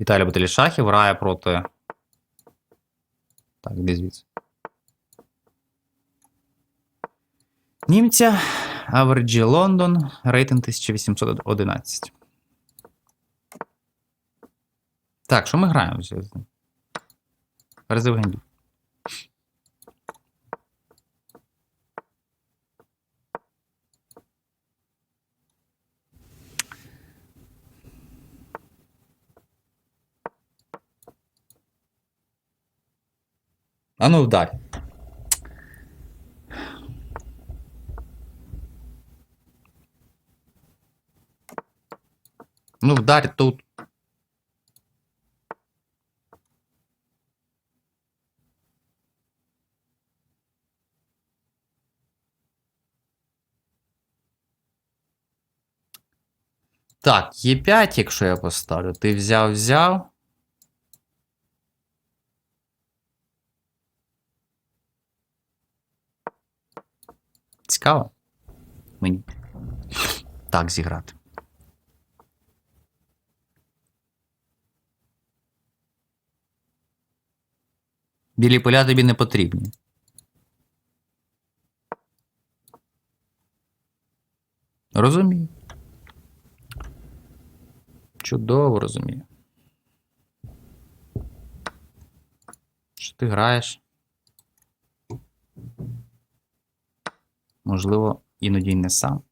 Віталій Бателішахів, шахів грає проти. Так, де звідси. Німця Аверджі Лондон. Рейтинг 1811. Так, що ми граємо? Резив гендів. А ну вдарь. Ну, вдарь тут. Так, Е5, якщо я поставлю, ти взяв, взяв. Цікаво? Мені. Так зіграти. Білі поля тобі не потрібні. Розумію. Чудово розумію. Що ти граєш? Можливо, іноді не сам.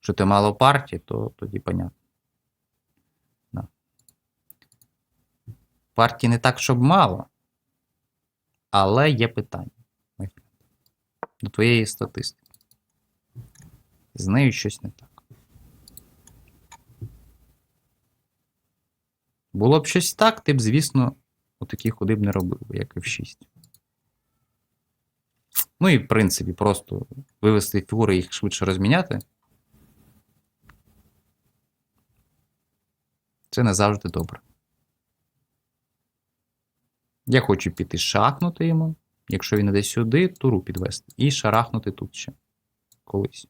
Що ти мало партій, то тоді понятно. Да. Партій не так, щоб мало. Але є питання. До твоєї статистики. З нею щось не так. Було б щось так, ти б, звісно, отакі ходи б не робив, як і в 6. Ну і, в принципі, просто вивести фігури їх швидше розміняти. Це не завжди добре. Я хочу піти шахнути йому. Якщо він іде сюди, туру підвести. І шарахнути тут ще. Колись.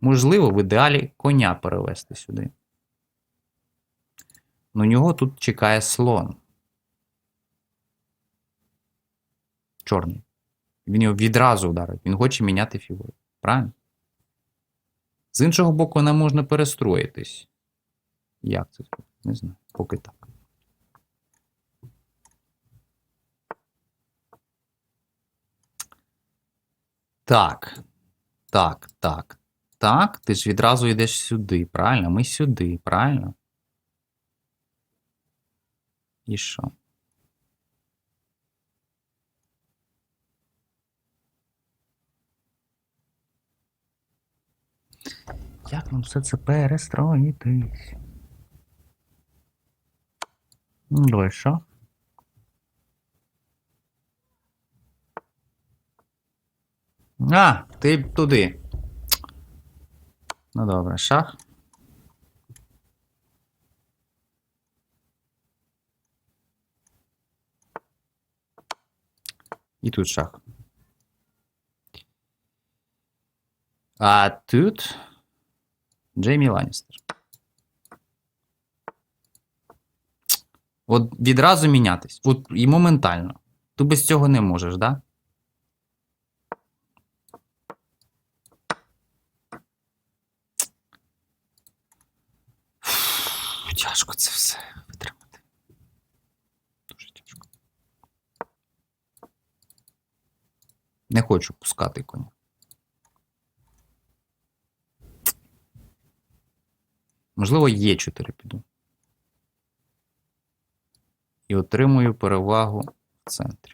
Можливо, в ідеалі коня перевести сюди. Ну, нього тут чекає слон. Чорний. Він його відразу вдарить. Він хоче міняти фігуру. Правильно? З іншого боку, не можна перестроїтись. Як це? Не знаю. Поки так. Так. Так, так. Так. Ти ж відразу йдеш сюди, правильно? Ми сюди, правильно? І що? Як нам все це перестроїтись? Ну, давай що? А, ти туди. Ну добре, шах. І тут шах. А тут Джеймі Ланністер. От відразу мінятись. От і моментально. Ти без цього не можеш, да? Фу, Тяжко це все витримати. Дуже тяжко. Не хочу пускати коня. Можливо, є 4 піду. І отримую перевагу в центрі.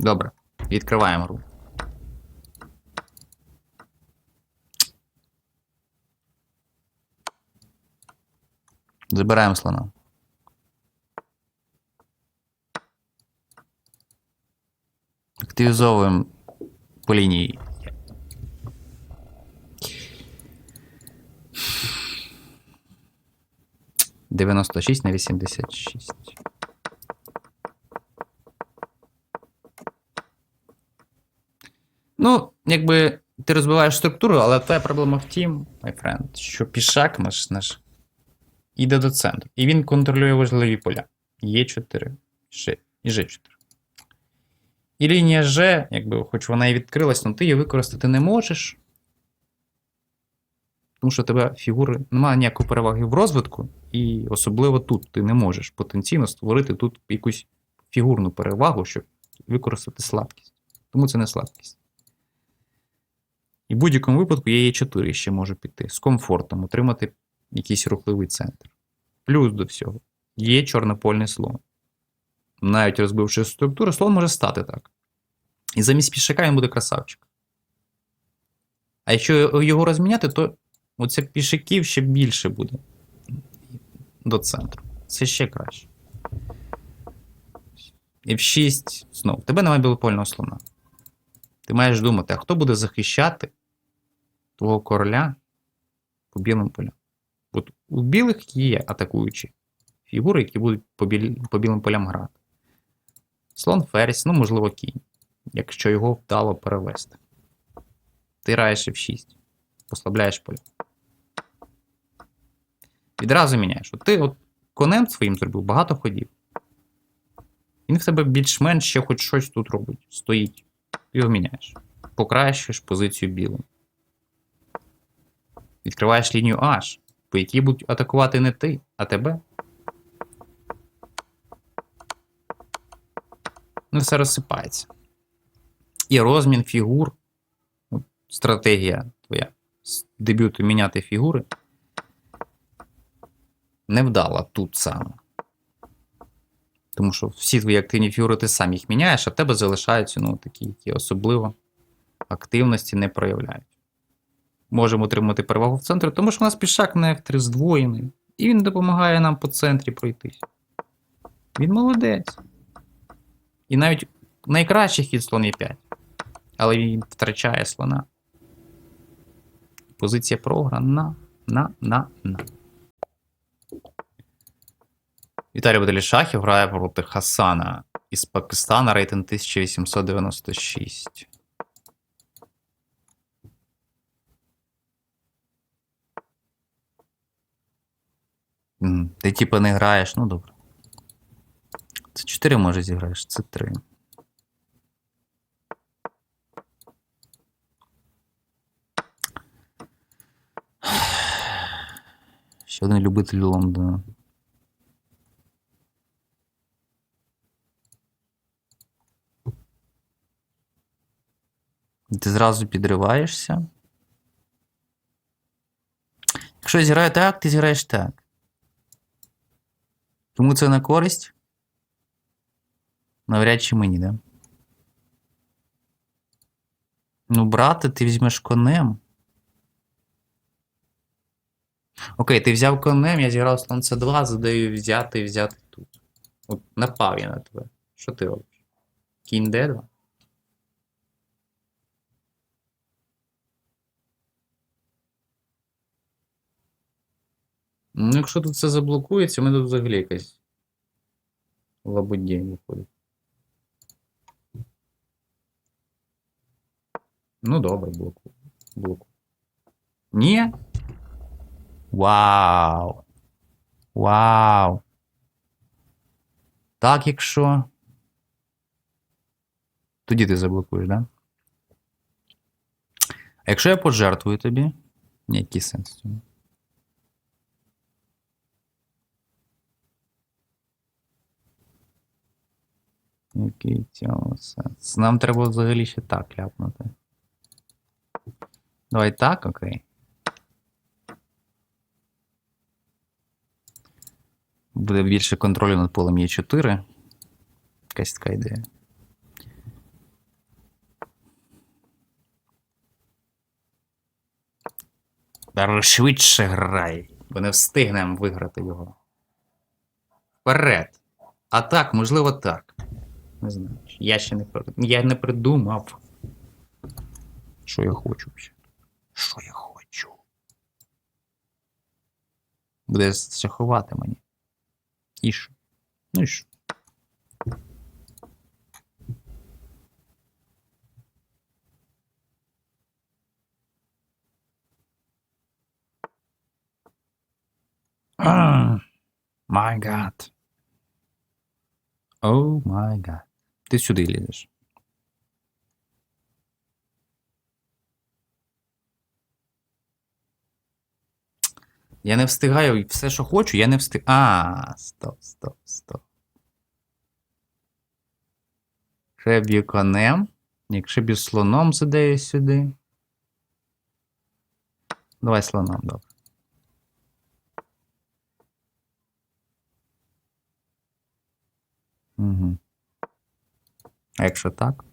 Добре, відкриваємо гру. Забираем слона. Активизовываем по линии. Девяносто шесть на восемьдесят шесть. Ну, якби ти розбиваєш структуру, але твоя проблема в тім, my friend, що пішак наш наш іде до центру. І він контролює важливі поля. Є4, Ж і Ж4. І лінія Ж, якби, хоч вона і відкрилась, але ти її використати не можеш. Тому що у тебе фігури немає ніякої переваги в розвитку, і особливо тут ти не можеш потенційно створити тут якусь фігурну перевагу, щоб використати слабкість. Тому це не слабкість. І в будь-якому випадку я Е4 ще можу піти з комфортом, отримати якийсь рухливий центр. Плюс до всього, є чорнопольний слон. Навіть розбивши структуру, слон може стати так. І замість пішака він буде красавчик. А якщо його розміняти, то оце пішаків ще більше буде до центру. Це ще краще. F6 знову. Тебе немає білопольного слона. Ти маєш думати, а хто буде захищати твого короля по білим полям? У білих є атакуючі фігури, які будуть по, білі, по білим полям грати. Слон ферзь, ну, можливо, кінь, якщо його вдало перевести. Ти граєш F6, послабляєш поля. Відразу міняєш. От ти от конем своїм зробив багато ходів. Він в тебе більш-менш ще хоч щось тут робить. Стоїть. Ти його міняєш. Покращуєш позицію білим. Відкриваєш лінію H, по якій будуть атакувати не ти, а тебе. Ну, все розсипається. І розмін фігур. Стратегія твоя з дебюту міняти фігури. Не вдала тут саме. Тому що всі твої активні фігури ти сам їх міняєш, а в тебе залишаються ну, такі, які особливо активності не проявляють. Можемо отримати перевагу в центрі, тому що у нас пішак на F3 здвоєний. І він допомагає нам по центрі пройтись. Він молодець. І навіть найкращий хід слон є 5. Але він втрачає слона. Позиція програна. На, на, на. Віталій Баталішахів грає проти Хасана із Пакистана рейтинг 1896. Ти типу не граєш, ну добре. Це 4 може зіграєш, це 3. Ще один любитель Лондона. Ти зразу підриваєшся. Якщо зіграю так, ти зіграєш так. Тому це на користь? Навряд чи мені, да? Ну, брати, ти візьмеш конем. Окей, ти взяв конем, я зіграв слон c 2 задаю взяти і взяти тут. От напав я на тебе. Що ти робиш? Кінь Д2? Ну, якщо тут все заблокується, мене тут взагалі якась лабудінь виходить. Ну, добре, блоку. Блоку. Ні? Вау. Вау. Так, якщо. Тоді ти заблокуєш, да? А якщо я пожертвую тобі, який сенс цьому? Який цього? Нам треба взагалі ще так ляпнути. Давай так, окей. Буде більше контролю над полем Е4. Якась така ідея. Дару швидше грай, бо не встигнемо виграти його. Вперед! А так, можливо, так. Не знаю. Я ще не Я не придумав. Що я хочу ще. Що я хочу? Буде шахувати мені. І що? Ну і що? Май гад. О май гад. Ти сюди лізеш. Я не встигаю все, що хочу, я не встиг. А, стоп, стоп, стоп. Б'ю конем, якщо б'ю слоном задаю сюди. Давай слоном, добре. Угу. А якщо так?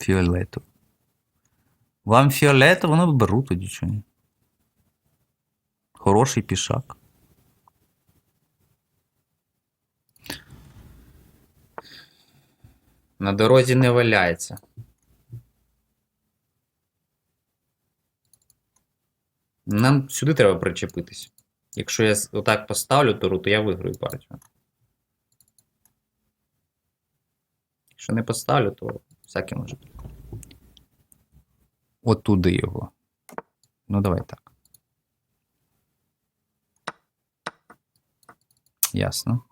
Фіолетово. Вам фіолетово, ну беру тоді чи ні. Хороший пішак. На дорозі не валяється. Нам сюди треба причепитись. Якщо я отак поставлю туру, то я виграю партію. Якщо не поставлю, то всяке може бути. От туди його. Ну, давай так. Ясно.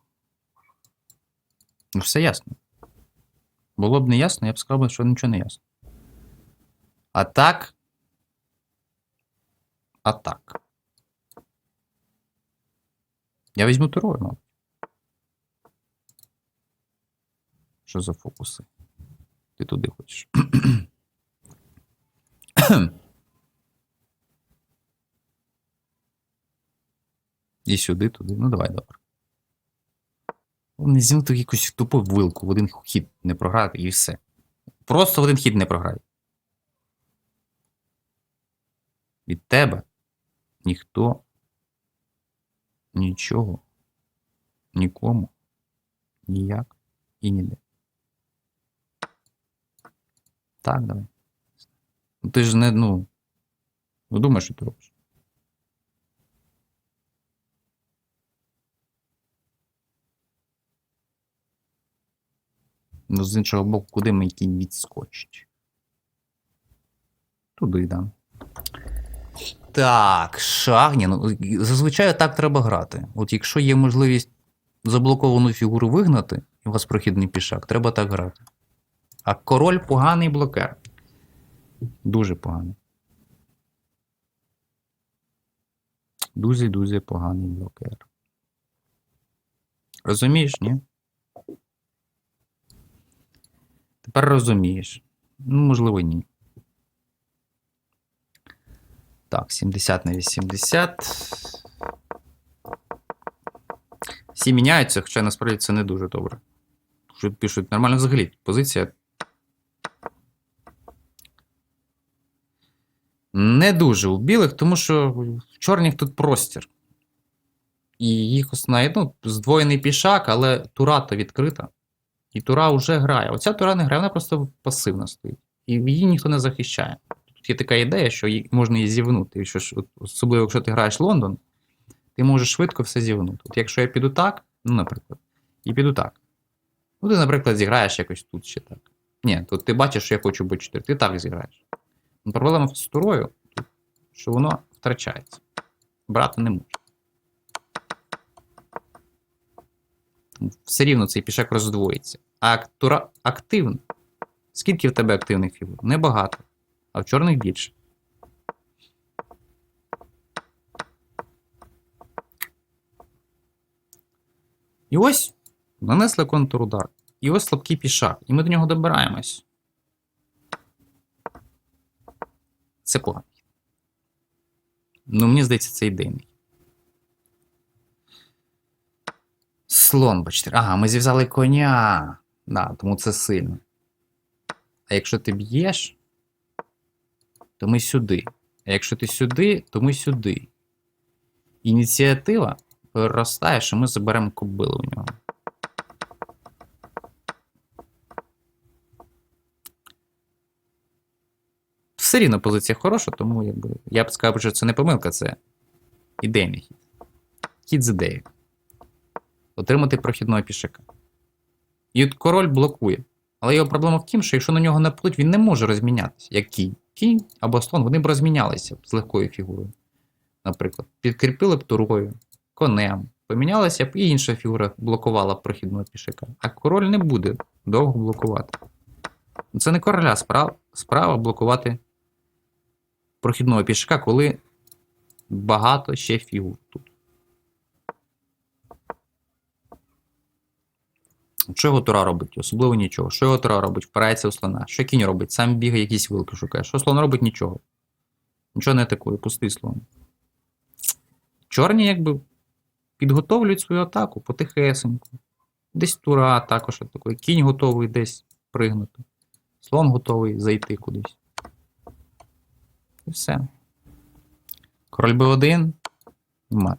Ну, все ясно. Було б не ясно, я б сказав, що нічого не ясно. А так. А так. Я візьму турою, мабуть. Що за фокуси? Ти туди хочеш. І сюди, туди. Ну, давай, добре. Не зімти якусь тупу вилку, в один хід не програти і все. Просто в один хід не програй. Від тебе ніхто нічого нікому ніяк і ніде. Так, давай. Ну, Ти ж не, ну. Ну, думаєш, що ти робиш. Ну, з іншого боку, куди кінь відскочить? Туди, да. Так, шагні. Ну, зазвичай так треба грати. От якщо є можливість заблоковану фігуру вигнати, і у вас прохідний пішак, треба так грати. А король поганий блокер. Дуже поганий. Дуже-дуже поганий блокер. Розумієш, ні? Тепер розумієш. Ну, можливо, ні. Так, 70 на 80. Всі міняються, хоча насправді це не дуже добре. Що пишуть нормально взагалі. Позиція. Не дуже у білих, тому що в чорних тут простір. І їх основна, ну, здвоєний пішак, але тура то відкрита. І тура вже грає. Оця тура не грає, вона просто пасивно стоїть. І її ніхто не захищає. Є така ідея, що можна її зівнути. Що особливо, якщо ти граєш Лондон, ти можеш швидко все зівнути. От якщо я піду так, ну, наприклад, і піду так. Ну, ти, наприклад, зіграєш якось тут ще так. Ні, тут ти бачиш, що я хочу Б4, ти так зіграєш. Ну, проблема з турою, що воно втрачається. Брати не може. Все рівно цей пішак роздвоїться. А тура активна. Скільки в тебе активних фігур? Небагато. А в чорних більше. І ось нанесли контрудар. І ось слабкий пішак. І ми до нього добираємось. Це погано. Ну, мені здається, це ідейний. Слон Б4. Ага, ми зв'язали коня. Да, тому це сильно. А якщо ти б'єш, то ми сюди. А якщо ти сюди, то ми сюди. Ініціатива переростає, що ми заберемо кобилу у нього. все рівно позиція хороша, тому якби, я б сказав, що це не помилка, це ідейний хід. Хід з ідеєю. Отримати прохідного пішака. І от король блокує. Але його проблема в тім, що якщо на нього нападуть, він не може розмінятися. Як кінь. Кінь або слон, вони б розмінялися з легкою фігурою. Наприклад, підкріпили б турою, конем, помінялася б і інша фігура блокувала б прохідного пішака. А король не буде довго блокувати. Це не короля справа, справа блокувати прохідного пішака, коли багато ще фігур тут. Що його тура робить? Особливо нічого. Що його тура робить? Впирається у слона. Що кінь робить? Сам бігає якісь вилки шукає. Що слон робить? Нічого. Нічого не атакує, пустий слон. Чорні, якби, підготовлюють свою атаку потихесеньку. Десь тура також атакує. Кінь готовий десь пригнути. Слон готовий зайти кудись. І все. Король Б1. Мат.